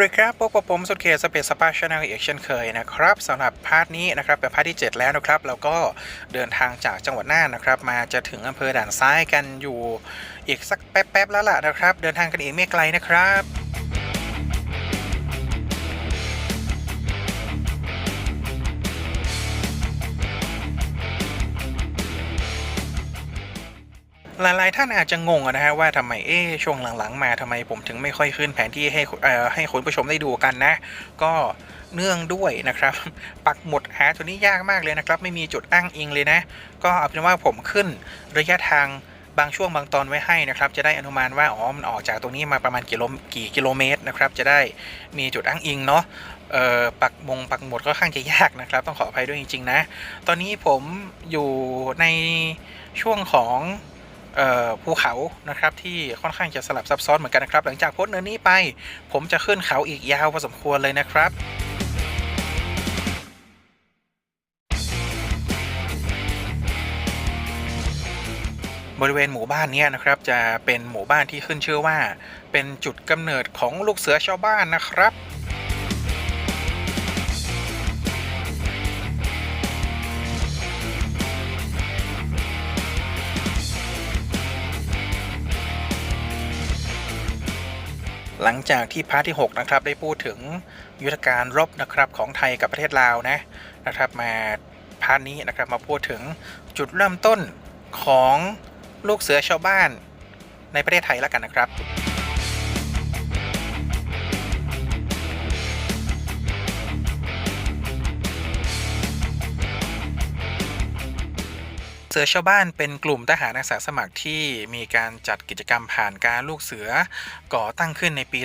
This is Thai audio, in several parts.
สวัสดีครับพบกับผมสุดเขตสเปซสปาชาแนลเอกเช่นเคยนะครับสำหรับพาร์ทนี้นะครับเป็นพาร์ทที่ 7 แล้วนะครับแล้วก็เดินทางจากจังหวัดน่านนะครับ มาจะถึงอำเภอด่านซ้ายกันอยู่อีกสักแป๊บๆแล้วล่ะนะครับ เดินทางกันอีกไม่ไกลนะครับ หลายๆท่านอาจจะงงนะฮะว่าทำไมเอ๊ช่วงหลังๆ มาทำไมผมถึงไม่ค่อยขึ้นแผนที่ให้ให้คุณผู้ชมได้ดูกันนะ ก็เนื่องด้วยนะครับ ปักหมุดหาตัวนี้ยากมากเลยนะครับ ไม่มีจุดอ้างอิงเลยนะ ก็เอาเป็นว่าผมขึ้นระยะทางบางช่วงบางตอนไว้ให้นะครับ จะได้อนุมานว่าอ๋อมันออกจากตรงนี้มาประมาณกิโลกี่กิโลเมตรนะครับ จะได้มีจุดอ้างอิงเนาะเอ่อปักมงปักหมุดก็ค่อนข้างจะยากนะครับ ต้องขออภัยด้วยจริง ๆ นะ ตอนนี้ผมอยู่ในช่วงของ ภูเขานะครับที่ค่อนข้างจะสลับซับซ้อนเหมือนกันนะครับ หลังจากพ้นเนินนี้ไป ผมจะขึ้นเขาอีกยาวพอสมควรเลยนะครับบริเวณหมู่บ้านนี้นะครับจะเป็นหมู่บ้านที่ขึ้นชื่อว่า เป็นจุดกำเนิดของลูกเสือชาวบ้านนะครับ หลังจากที่พาร์ทที่ 6 นะครับ ได้พูดถึงยุทธการรบนะครับของไทยกับประเทศลาวนะนะครับ มาพาร์ทนี้นะครับมาพูดถึงจุดเริ่มต้นของลูกเสือชาวบ้านในประเทศไทยแล้วกันนะครับ เสือชาวบ้านเป็นกลุ่มทหารอาสาสมัครที่มีการจัดกิจกรรมผ่านการลูกเสือ ก่อตั้งขึ้นในปี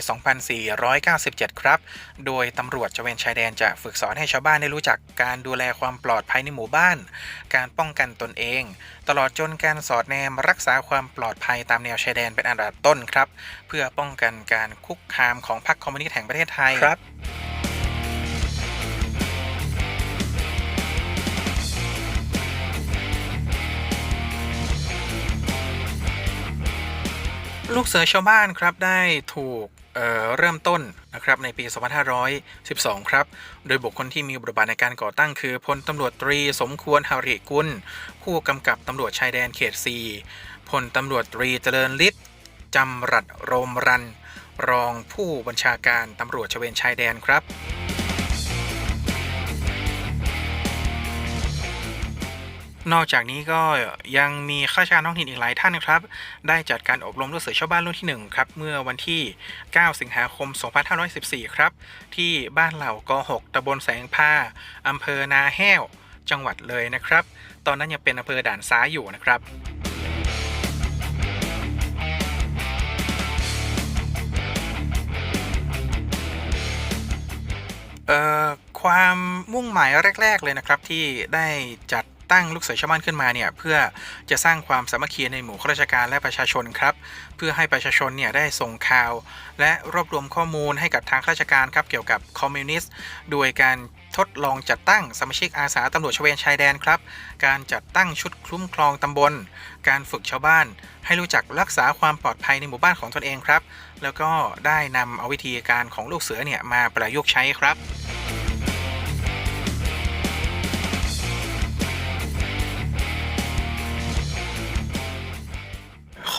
2497 ครับ โดยตำรวจตระเวนชายแดนจะฝึกสอนให้ชาวบ้านได้รู้จักการดูแลความปลอดภัยในหมู่บ้าน การป้องกันตนเอง ตลอดจนการสอดแนมรักษาความปลอดภัยตามแนวชายแดนเป็นอันดับต้นครับ เพื่อป้องกันการคุกคามของพรรคคอมมิวนิสต์แห่งประเทศไทยครับ ลูกเสือชาวบ้านครับได้ถูกเเริ่มต้นนะครับในปี 2512 ครับ โดยบุคคลที่มีบทบาทในการก่อตั้งคือพลตำรวจตรีสมควรหาริกุล ผู้กำกับตำรวจชายแดนเขต 4 พลตำรวจตรีเจริญฤทธิ์จำรัดโรมรัน รองผู้บัญชาการตำรวจชเวนชายแดนครับ นอกจากนี้ก็ยังมีข้าราชการท้องถิ่นอีกหลายท่านนะครับ ได้จัดการอบรมลูกเสือชาวบ้านรุ่นที่ 1 ครับ เมื่อวันที่ 9 สิงหาคม 2514 ครับ ที่บ้านเหล่าก6ตำบลแสงพาอำเภอนาแห้ว จังหวัดเลยนะครับ ตอนนั้นยังเป็นอำเภอด่านซ้ายอยู่นะครับเอ่อความมุ่งหมายแรก ๆ เลยนะครับที่ได้จัด ตั้งลูกเสือชาวบ้านขึ้นมาเนี่ยเพื่อจะสร้างความสามัคคีในหมู่ข้าราชการและประชาชนครับ เพื่อให้ประชาชนเนี่ยได้ส่งข่าว และรวบรวมข้อมูลให้กับทางข้าราชการครับเกี่ยวกับคอมมิวนิสต์โดยการทดลองจัดตั้งสมาชิกอาสาตำรวจชเวนชายแดนครับ การจัดตั้งชุดคุ้มครองตำบล การฝึกชาวบ้าน ให้รู้จักรักษาความปลอดภัยในหมู่บ้านของตนเองครับ แล้วก็ได้นำเอาวิธีการของลูกเสือเนี่ยมาประยุกต์ใช้ครับ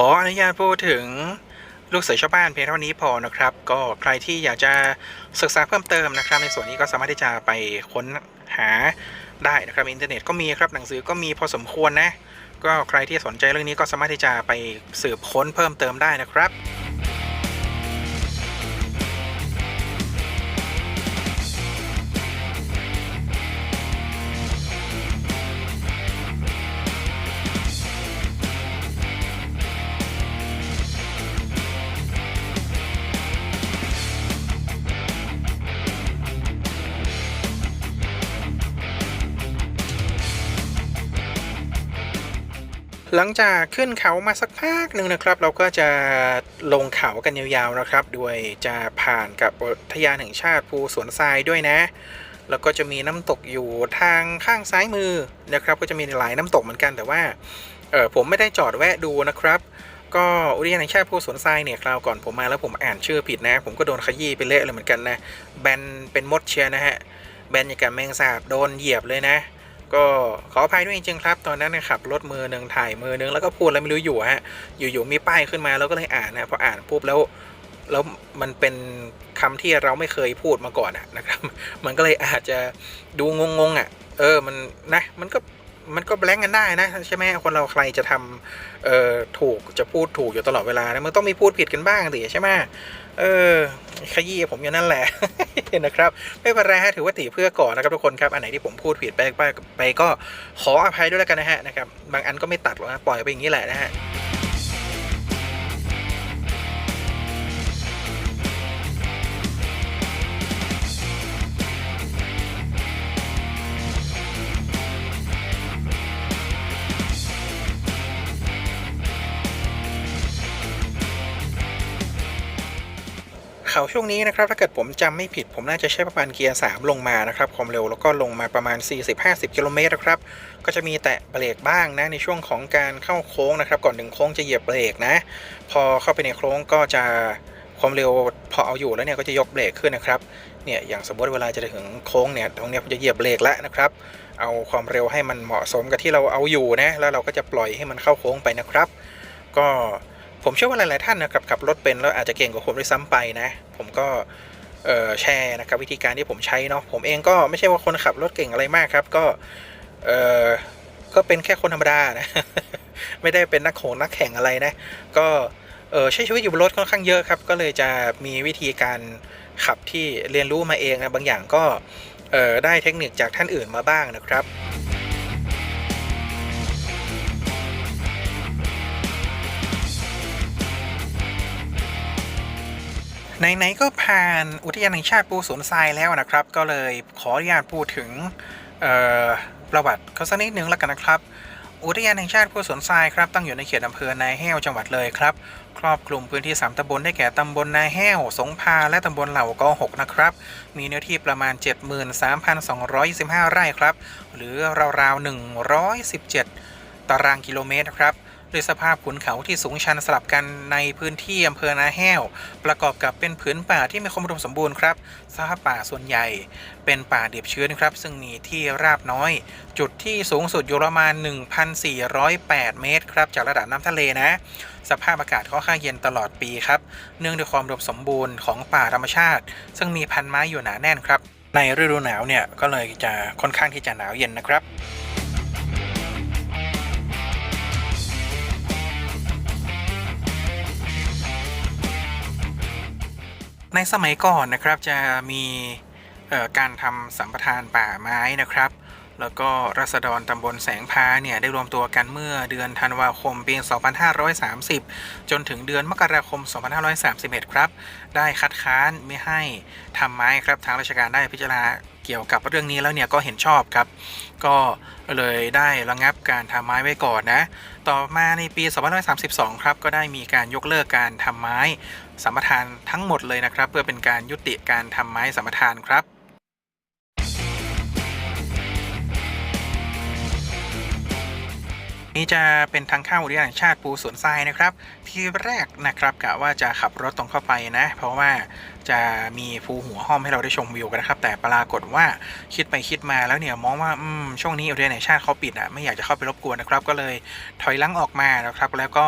ขออนุญาตพูดถึงลูกเสือชาวบ้านเพียงเท่านี้พอนะครับ ก็ใครที่อยากจะศึกษาเพิ่มเติมนะครับ ในส่วนนี้ก็สามารถที่จะไปค้นหาได้นะครับอินเทอร์เน็ตก็มีครับหนังสือก็มีพอสมควรนะ ก็ใครที่สนใจเรื่องนี้ก็สามารถที่จะไปสืบค้นเพิ่มเติมได้นะครับ หลังจากขึ้นเขามาสักพักหนึ่งนะครับ เราก็จะลงเขากันยาวๆนะครับโดยจะผ่านกับอุทยานแห่งชาติภูสวนทรายด้วยนะ แล้วก็จะมีน้ำตกอยู่ทางข้างซ้ายมือนะครับ ก็จะมีหลายน้ำตกเหมือนกันแต่ว่าเออผมไม่ได้จอดแวะดูนะครับ ก็อุทยานแห่งชาติภูสวนทรายเนี่ยคราวก่อนผมมาแล้วผมอ่านชื่อผิดนะ ผมก็โดนขยี้ไปเละเลยเหมือนกันนะแบนเป็นมดเชียนะฮะแบนอย่างกับแมงสาบโดนเหยียบเลยนะ ก็ขออภัยด้วยจริงๆครับ ตอนนั้นนยขับรถมือหนึ่งถ่ายมือหนึ่งแล้วก็พูดแล้วไม่รู้อยู่ฮะอยู่ๆมีป้ายขึ้นมาแล้วก็เลยอ่านนะพออ่านปุ๊บแล้วแล้วมันเป็นคำที่เราไม่เคยพูดมาก่อนอะนะครับ มันก็เลยอาจจะดูงงๆอะ เออมันนะมันก็ มันก็แบงกันได้นะใช่ไหมคนเราใครจะทำเอ่อถูกจะพูดถูกอยู่ตลอดเวลานะมันต้องมีพูดผิดกันบ้างสิใช่ไหมเออขยี้ผมอย่างนั้นแหละนะครับไม่เป็นไรฮะถือว่าตีเพื่อก่อนนะครับทุกคนครับอันไหนที่ผมพูดผิดไปไปไปก็ขออภัยด้วยแล้วกันนะฮะนะครับบางอันก็ไม่ตัดหรอกนะปล่อยไปอย่างนี้แหละนะฮะ เขาช่วงนี้นะครับถ้าเกิดผมจำไม่ผิด ผมน่าจะใช้ประมาณเกียร์3ลงมานะครับความเร็วแล้วก็ลงมาประมาณ 40-50 กิโลเมตรนะครับก็จะมีแตะเบรกบ้างนะในช่วงของการเข้าโค้งนะครับ ก่อนถึงโค้งจะเหยียบเบรกนะ พอเข้าไปในโค้งก็จะความเร็วพอเอาอยู่แล้วเนี่ยก็จะยกเบรกขึ้นนะครับเนี่ยอย่างสมมติเวลาจะถึงโค้งเนี่ยตรงนี้ผมจะเหยียบเบรกแล้วนะครับ เอาความเร็วให้มันเหมาะสมกับที่เราเอาอยู่นะแล้วเราก็จะปล่อยให้มันเข้าโค้งไปนะครับ ก็ ผมเชื่อว่าหลาย ๆ ท่านนะครับขับรถเป็นแล้วอาจจะเก่งกว่าผมด้วยซ้ำไปนะ ผมก็แชร์นะครับวิธีการที่ผมใช้เนาะผมเองก็ไม่ใช่ว่าคนขับรถเก่งอะไรมากครับ ก็เออก็เป็นแค่คนธรรมดานะไม่ได้เป็นนักโขงนักแข่งอะไรนะ ก็เออใช้ชีวิตอยู่บนรถค่อนข้างเยอะครับ ก็เลยจะมีวิธีการขับที่เรียนรู้มาเองนะบางอย่างก็เออได้เทคนิคจากท่านอื่นมาบ้างนะครับ ไหนๆก็ผ่านอุทยานแห่งชาติปูสวนทรายแล้วนะครับ ก็เลยขออนุญาตพูดถึงประวัติเขาสักนิดนึงแล้วกันนะครับ อุทยานแห่งชาติภูสวนทรายครับตั้งอยู่ในเขตอำเภอนายแห้วจังหวัดเลยครับ ครอบคลุมพื้นที่ 3ตำบลได้แก่ตำบลนายแห้ว สงพาและตำบลเหล่ากอ6นะครับ มีเนื้อที่ประมาณ 73,225 ไร่ครับ หรือราวๆ 117 ตารางกิโลเมตรครับ ด้วยสภาพขุนเขาที่สูงชันสลับกันในพื้นที่อำเภอนาแห้ว ประกอบกับเป็นผืนป่าที่มีความอุดมสมบูรณ์ครับสภาพป่าส่วนใหญ่ เป็นป่าเดียบชื้นครับ ซึ่งมีที่ราบน้อย จุดที่สูงสุดอยู่ประมาณ 1,408 เมตรครับจากระดับน้ำทะเลนะ สภาพอากาศค่อนข้างเย็นตลอดปีครับ เนื่องด้วยความอุดมสมบูรณ์ของป่าธรรมชาติ ซึ่งมีพันไม้อยู่หนาแน่นครับ ในฤดูหนาวเนี่ยก็เลยจะค่อนข้างที่จะหนาวเย็นนะครับ ในสมัยก่อนนะครับจะมีการทำสัมปทานป่าไม้นะครับ แล้วก็รัษฎรตำบลแสงพาเนี่ยได้รวมตัวกันเมื่อเดือนธันวาคมปี 2530 จนถึงเดือนมกราคม 2531 ครับ ได้คัดค้านไม่ให้ทำไม้ครับทางราชการได้พิจารณาเกี่ยวกับเรื่องนี้แล้วเนี่ยก็เห็นชอบครับ ก็เลยได้ระงับการทำไม้ไว้ก่อนนะ ต่อมาในปี 2532 ครับ ก็ได้มีการยกเลิกการทำไม้ สัมปทานทั้งหมดเลยนะครับ เพื่อเป็นการยุติการทำไม้สัมปทานครับนี่จะเป็นทางเข้าอุทยานแห่งชาติปูสวนทรายนะครับ ทีแรกนะครับกะว่าจะขับรถตรงเข้าไปนะ เพราะว่า จะมีภูหัวห้อมให้เราได้ชมวิวกันนะครับ แต่ปรากฏว่าคิดไปคิดมาแล้วเนี่ยมองว่าอืมช่วงนี้อุทยานแห่งชาติเขาปิดอะไม่อยากจะเข้าไปรบกวนนะครับ ก็เลยถอยลังออกมานะครับ แล้วก็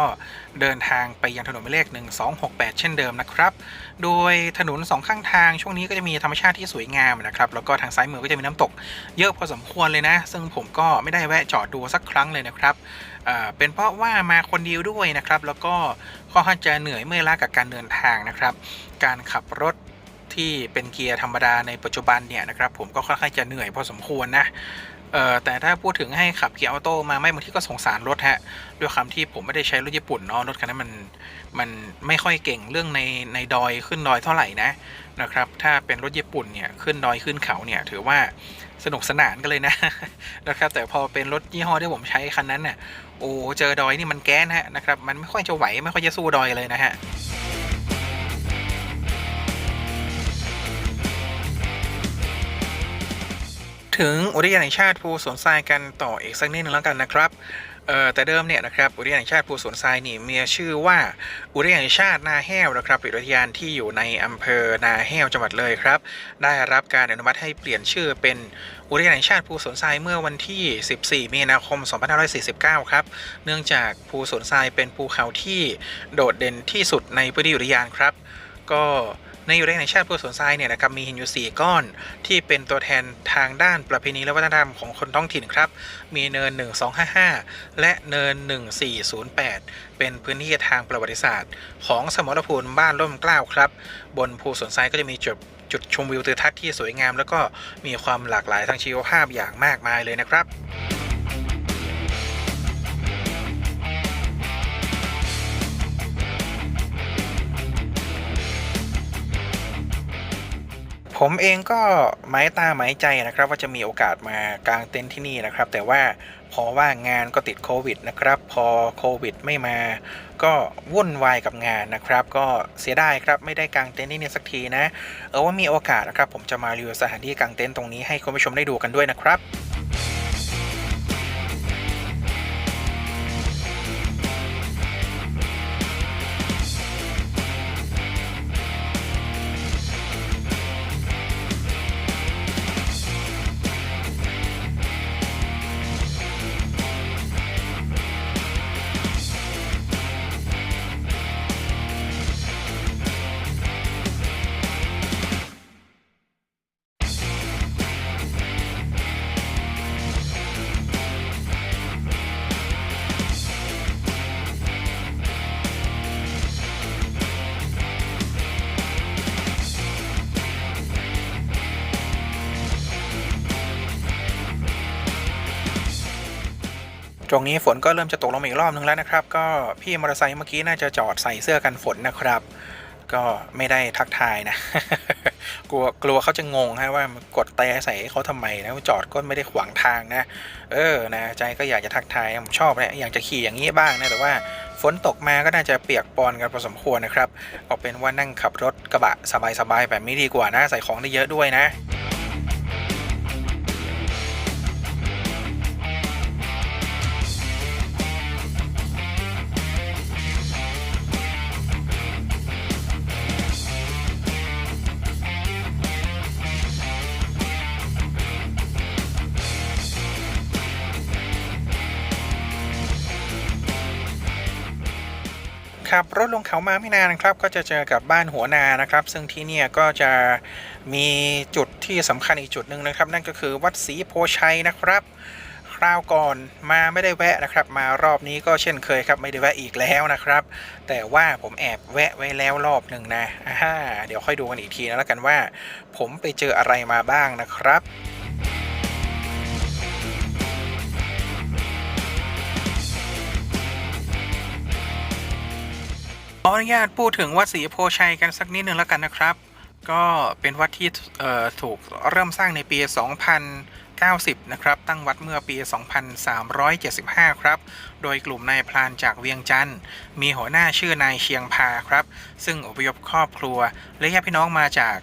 เดินทางไปยังถนนหมายเลข 1268 เช่นเดิมนะครับ โดยถนนสองข้างทางช่วงนี้ก็จะมีธรรมชาติที่สวยงามนะครับแล้วก็ทางซ้ายมือก็จะมีน้ำตก เยอะพอสมควรเลยนะ ซึ่งผมก็ไม่ได้แวะจอดดูสักครั้งเลยนะครับ เป็นเพราะว่ามาคนเดียวด้วยนะครับ แล้วก็ค่อนข้างจะเหนื่อยเมื่อยล้ากับการเดินทางนะครับ การขับรถที่เป็นเกียร์ธรรมดาในปัจจุบันเนี่ยนะครับผมก็ค่อนข้างจะเหนื่อยพอสมควรนะแต่ถ้าพูดถึงให้ขับเกียร์ออโต้มาไม่บางทีก็สงสารรถฮะด้วยคำที่ผมไม่ได้ใช้รถญี่ปุ่นเนาะรถคันนั้นมันมันไม่ค่อยเก่งเรื่องในในดอยขึ้นดอยเท่าไหร่นะนะครับ ถ้าเป็นรถญี่ปุ่นเนี่ยขึ้นดอยขึ้นเขาเนี่ยถือว่า สนุกสนานกันเลยนะนะครับแต่พอเป็นรถยี่ห้อที่ผมใช้คันนั้นเนี่ยโอ้เจอดอยนี่มันแก้นฮะนะครับมันไม่ค่อยจะไหวไม่ค่อยจะสู้ดอยเลยนะฮะถึงอุทยานแห่งชาติภูสวนทรายกันต่ออีกสักนิดนึงแล้วกันนะครับ แต่เดิมเนี่ยนะครับอุทยานแห่งชาติภูสวนทรายนี่มีชื่อว่าอุทยานแห่งชาตินาแห้วนะครับเป็นอุทยานที่อยู่ในอำเภอนาแห้วจังหวัดเลยครับ ได้รับการอนุมัติให้เปลี่ยนชื่อเป็นอุทยานแห่งชาติภูสวนทรายเมื่อวันที่ 14 มีนาคม 2549 ครับ เนื่องจากภูสวนทรายเป็นภูเขาที่โดดเด่นที่สุดในพื้นที่อุทยานครับ ก็ ในอุทยานแห่งชาติภูสวนทรายเนี่ยนะครับมีหินอยู่ 4 ก้อนที่เป็นตัวแทนทางด้านประเพณีและวัฒนธรรมของคนท้องถิ่นครับ มีเนิน 1255 และเนิน 1408 เป็นพื้นที่ทางประวัติศาสตร์ ของสมรภูมิบ้านร่มเกล้าครับ บนภูสวนทรายก็จะมีจุดจุดชมวิวทิวทัศน์ที่สวยงาม แล้วก็มีความหลากหลายทางชีวภาพอย่างมากมายเลยนะครับ ผมเองก็หมายตาหมายใจนะครับ ว่าจะมีโอกาสมากางเต็นท์ที่นี่นะครับ แต่ว่าพอว่างานก็ติดโควิดนะครับ พอโควิดไม่มา ก็วุ่นวายกับงานนะครับ ก็เสียดายครับไม่ได้กางเต็นท์ที่นี่สักทีนะ เออว่ามีโอกาสนะครับ ผมจะมารีวิวสถานที่กางเต็นท์ตรงนี้ให้คุณผู้ชมได้ดูกันด้วยนะครับ ตรงนี้ฝนก็เริ่มจะตกลงอีกรอบนึงแล้วนะครับ ก็พี่มอเตอร์ไซค์เมื่อกี้น่าจะจอดใส่เสื้อกันฝนนะครับ ก็ไม่ได้ทักทายนะ กลัวกลัวเขาจะงงฮะว่ากดแต่ใส่เขาทำไมนะจอดก็ไม่ได้ขวางทางนะ เออนะใจก็อยากจะทักทายผมชอบนะอยากจะขี่อย่างนี้บ้างนะแต่ว่าฝนตกมาก็น่าจะเปียกปอนกันพอสมควรนะครับเอาเป็นว่านั่งขับรถกระบะสบายๆแบบนี้ดีกว่านะ ใส่ของได้เยอะด้วยนะ ขับรถลงเขามาไม่นานนะครับ ก็จะเจอกับบ้านหัวนานะครับ ซึ่งที่เนี่ยก็จะมีจุดที่สำคัญอีกจุดหนึ่งนะครับ นั่นก็คือวัดศรีโพชัยนะครับ คราวก่อนมาไม่ได้แวะนะครับ มารอบนี้ก็เช่นเคยครับไม่ได้แวะอีกแล้วนะครับ แต่ว่าผมแอบแวะไว้แล้วรอบหนึ่งนะอ่าฮะเดี๋ยวค่อยดูกันอีกทีนะแล้วกันว่า ผมไปเจออะไรมาบ้างนะครับ ออนุญาตพูดถึงวัดศรีโพชัยกันสักนิดหนึ่งแล้วกันนะครับ ก็เป็นวัดที่ถูกเริ่มสร้างในปี 2090 นะครับ ตั้งวัดเมื่อปี 2375 ครับ โดยกลุ่มนายพรานจากเวียงจันทร์มีหัวหน้าชื่อนายเชียงพาครับ ซึ่งอพยพครอบครัวและญาติพี่น้องมาจาก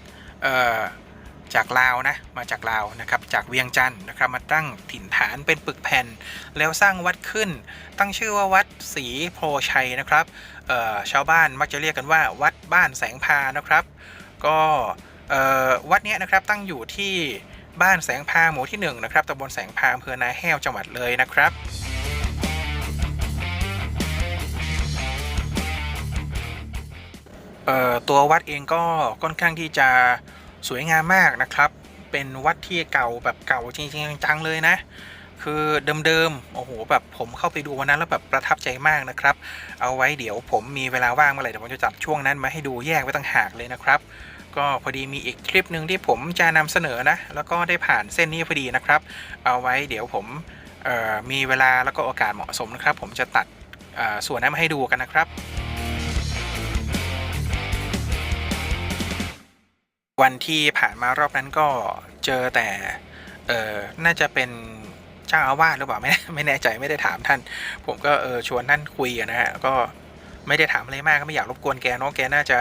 จากลาวนะมาจากลาวนะครับจากเวียงจันทร์นะครับมาตั้งถิ่นฐานเป็นปึกแผ่น แล้วสร้างวัดขึ้น ตั้งชื่อว่าวัดศรีโพชัยนะครับเอ่อชาวบ้านมักจะเรียกกันว่าวัดบ้านแสงพานะครับ ก็เอ่อวัดเนี้ยนะครับตั้งอยู่ที่บ้านแสงพาหมู่ที่1นะครับตำบลแสงพาอำเภอนาแห้วจังหวัดเลยนะครับเอ่อตัววัดเองก็ค่อนข้างที่จะ สวยงามมากนะครับ เป็นวัดที่เก่าแบบเก่าจริงๆจังๆเลยนะ คือเดิมๆ โอ้โหแบบผมเข้าไปดูวันนั้นแล้วแบบประทับใจมากนะครับ เอาไว้เดี๋ยวผมมีเวลาว่างเมื่อไหร่เดี๋ยวผมจะจัดช่วงนั้นมาให้ดูแยกไว้ต่างหากเลยนะครับ ก็พอดีมีอีกคลิปหนึ่งที่ผมจะนำเสนอนะ แล้วก็ได้ผ่านเส้นนี้พอดีนะครับ เอาไว้เดี๋ยวผมมีเวลาแล้วก็โอกาสเหมาะสมนะครับ ผมจะตัดส่วนนั้นมาให้ดูกันนะครับ วันที่ผ่านมารอบนั้นก็เจอแต่ เออน่าจะเป็นเจ้าอาวาสหรือเปล่าไม่ไม่แน่ใจไม่ได้ถามท่าน ผมก็เออชวนท่านคุยนะฮะก็ไม่ได้ถามอะไรมากก็ไม่อยากรบกวนแกเนาะแกน่าจะ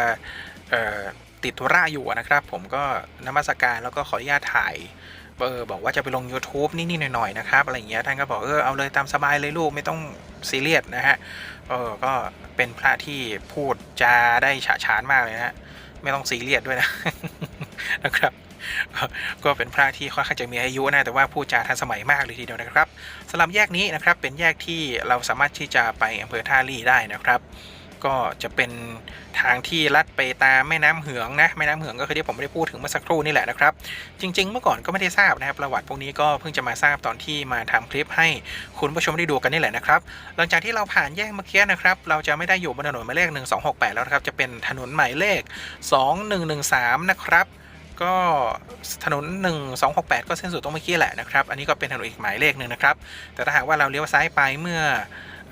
เอ่อติดธุระอยู่นะครับ ผมก็นมัสการแล้วก็ขออนุญาตถ่ายเออบอกว่าจะไปลง YouTube นี่ๆหน่อยๆนะครับอะไรอย่างเงี้ยท่านก็บอกเออเอาเลยตามสบายเลยลูกไม่ต้องซีเรียสนะฮะเออก็เป็นพระที่พูดจาได้ฉะฉานมากเลยนะฮะไม่ต้องซีเรียสด้วยนะ นะครับ ก็เป็นพระที่ค่อนข้างจะมีอายุนะแต่ว่าพูดจาทันสมัยมากเลยทีเดียวนะครับสำหรับแยกนี้นะครับเป็นแยกที่เราสามารถที่จะไปอำเภอท่าลี่ได้นะครับ ก็จะเป็นทางที่ลัดไปตามแม่น้ำเหืองนะแม่น้ำเหืองก็คือที่ผมไม่ได้พูดถึงเมื่อสักครู่นี่แหละนะครับ จริง ๆ เมื่อก่อนก็ไม่ได้ทราบนะครับ ประวัติพวกนี้ก็เพิ่งจะมาทราบตอนที่มาทำคลิปให้คุณผู้ชมได้ดูกันนี่แหละนะครับ หลังจากที่เราผ่านแยกเมื่อกี้นะครับ เราจะไม่ได้อยู่บนถนนหมายเลข 1268 แล้วนะครับ จะเป็นถนนหมายเลข 2113 นะครับ ก็ถนน 1268 ก็เส้นสุดตรงเมื่อกี้แหละนะครับ อันนี้ก็เป็นถนนอีกหมายเลขหนึ่งนะครับ แต่ถ้าหากว่าเราเลี้ยวซ้ายไปเมื่อ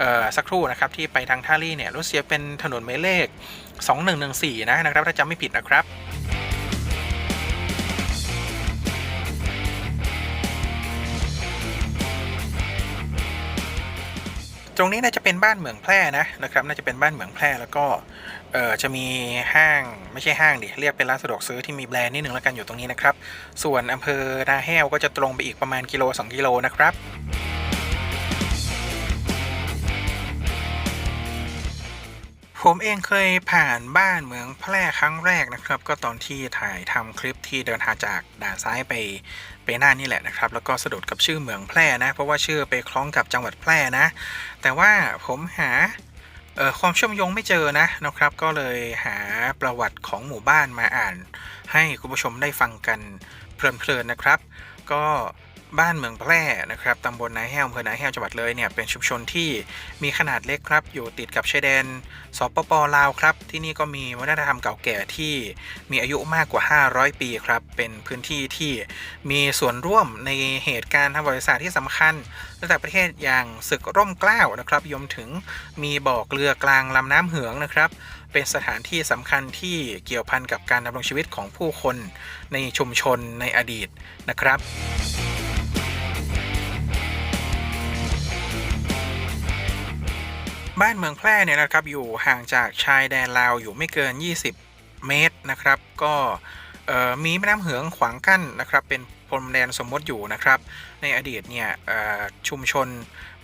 ออสักครู่นะครับที่ไปทางท่าลี่เนี่ยรู้สึกจะเป็นถนนหมายเลข 2114 นะนะครับถ้าจำไม่ผิดนะครับ ตรงนี้น่าจะเป็นบ้านเหมืองแพร่นะนะครับน่าจะเป็นบ้านเหมืองแพร่แล้วก็เออจะมีห้างไม่ใช่ห้างดิเรียกเป็นร้านสะดวกซื้อที่มีแบรนด์นิดนึงแล้วกันอยู่ตรงนี้นะครับ ส่วนอำเภอนาแห้วก็จะตรงไปอีกประมาณกิโล 2 กิโลนะครับ ผมเองเคยผ่านบ้านเมืองแพร่ครั้งแรกนะครับ ก็ตอนที่ถ่ายทำคลิปที่เดินทางจากด่านซ้ายไปไปน่านนี่แหละนะครับ แล้วก็สะดุดกับชื่อเมืองแพร่นะ เพราะว่าชื่อไปคล้องกับจังหวัดแพร่นะ แต่ว่าผมหาความเชื่อมโยงไม่เจอนะนะครับ ก็เลยหาประวัติของหมู่บ้านมาอ่าน ให้คุณผู้ชมได้ฟังกันเพลินๆนะครับ ก็ บ้านเมืองแพร่นะครับตำบลนาแห้วอำเภอนาแห้วจังหวัดเลยเนี่ยเป็นชุมชนที่มีขนาดเล็กครับ อยู่ติดกับชายแดนสปปลาวครับ ที่นี่ก็มีวัฒนธรรมเก่าแก่ที่มีอายุมากกว่า 500 ปีครับ เป็นพื้นที่ที่มีส่วนร่วมในเหตุการณ์ทางประวัติศาสตร์ที่สำคัญระดับประเทศอย่างศึกร่มเกล้านะครับยมถึงมีบ่อเกลือกลางลำน้ำเหืองนะครับเป็นสถานที่สำคัญที่เกี่ยวพันกับการดำรงชีวิตของผู้คนในชุมชนในอดีตนะครับ บ้านเมืองแพร่เนี่ยนะครับอยู่ห่างจากชายแดนลาวอยู่ไม่เกิน 20 เมตรนะครับ ก็มีแม่น้ำเหืองขวางกั้นนะครับเป็นพรมแดนสมมติอยู่นะครับ ในอดีตเนี่ยชุมชน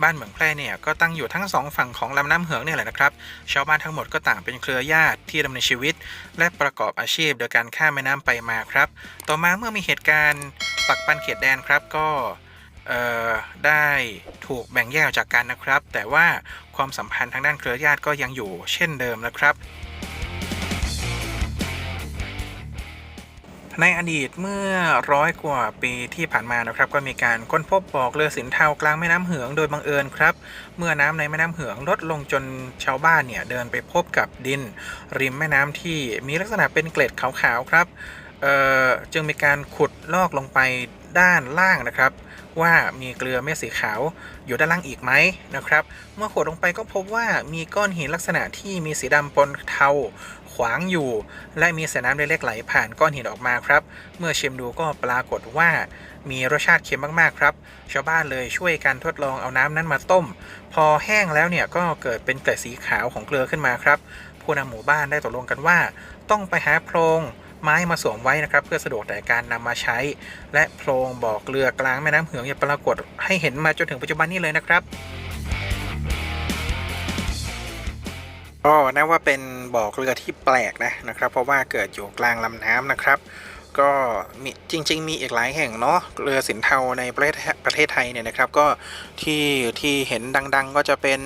บ้านเมืองแพร่เนี่ยก็ตั้งอยู่ทั้งสองฝั่งของลำน้ำเหืองเนี่ยแหละนะครับ ชาวบ้านทั้งหมดก็ต่างเป็นเครือญาติที่ดำเนินชีวิต และประกอบอาชีพโดยการข้ามแม่น้ำไปมาครับ ต่อมาเมื่อมีเหตุการณ์ปักปันเขตแดนครับก็ ได้ถูกแบ่งแยกจากกันนะครับ แต่ว่าความสัมพันธ์ทางด้านเครือญาติก็ยังอยู่เช่นเดิมนะครับ ในอดีตเมื่อร้อยกว่าปีที่ผ่านมานะครับ ก็มีการค้นพบบ่อเกลือสินเทากลางแม่น้ำเหืองโดยบังเอิญครับ เมื่อน้ำในแม่น้ำเหืองลดลงจนชาวบ้านเนี่ยเดินไปพบกับดิน ริมแม่น้ำที่มีลักษณะเป็นเกล็ดขาวๆครับเอ่อจึงมีการขุดลอกลงไปด้านล่างนะครับ ว่ามีเกลือเม็ดสีขาวอยู่ด้านล่างอีกไหมนะครับ เมื่อขุดลงไปก็พบว่ามีก้อนหินลักษณะที่มีสีดำปนเทาขวางอยู่ และมีสายน้ำเล็กๆไหลผ่านก้อนหินออกมาครับ เมื่อชิมดูก็ปรากฏว่ามีรสชาติเค็มมากๆครับ ชาวบ้านเลยช่วยกันทดลองเอาน้ำนั้นมาต้ม พอแห้งแล้วเนี่ยก็เกิดเป็นเกล็ดสีขาวของเกลือขึ้นมาครับผู้นำหมู่บ้านได้ตกลงกันว่า ต้องไปหาโพรง ไม้มาสวมไว้นะครับ เพื่อสะดวกแต่การนำมาใช้ และโพรงบ่อเกลือกลางแม่น้ำเหืองยังปรากฏให้เห็นมาจนถึงปัจจุบันนี้เลยนะครับก็นับว่าเป็นบ่อเกลือที่แปลกนะนะครับ เพราะว่าเกิดอยู่กลางลำน้ำนะครับ ก็มีจริง ๆ มีอีกหลายแห่งเนาะเรือสินเทาในประเทศประเทศไทยเนี่ยนะครับ ก็ที่ที่เห็นดัง ๆ ก็จะเป็น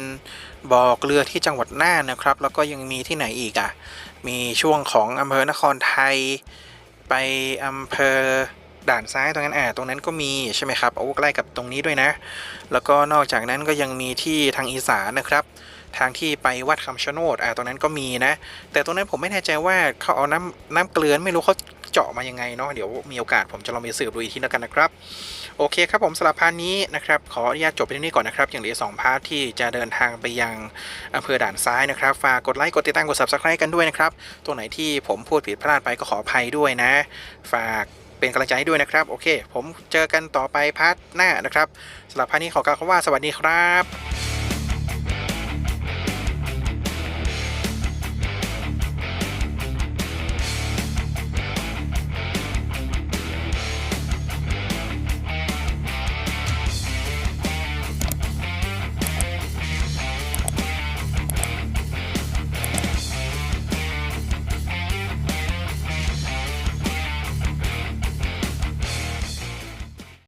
บ่อเกลือที่จังหวัดน่านนะครับ แล้วก็ยังมีที่ไหนอีกอะ มีช่วงของอำเภอนครไทย ไปอำเภอด่านซ้ายตรงนั้นอ่าตรงนั้นก็มีใช่ไหมครับโอ้ใกล้กับตรงนี้ด้วยนะ แล้วก็นอกจากนั้นก็ยังมีที่ทางอีสานนะครับทางที่ไปวัดคำชะโนดอ่าตรงนั้นก็มีนะ แต่ตรงนั้นผมไม่แน่ใจว่าเขาเอาน้ำน้ำเกลือไม่รู้เขาเจาะมายังไงเนาะเดี๋ยวมีโอกาสผมจะลองไปสืบดูอีกทีแล้วกันนะครับ โอเคครับผมสำหรับพาร์ทนี้นะครับขออนุญาตจบไปที่นี่ก่อนนะครับ อย่างเหลือสองพาร์ทที่จะเดินทางไปยังอำเภอด่านซ้ายนะครับฝากกดไลค์กดติดตามกด subscribe กันด้วยนะครับ ตรงไหนที่ผมพูดผิดพลาดไปก็ขออภัยด้วยนะ ฝากเป็นกำลังใจให้ด้วยนะครับ โอเค ผมเจอกันต่อไปพาร์ทหน้านะครับสำหรับพาร์ทนี้ขอกล่าวคำว่าสวัสดีครับ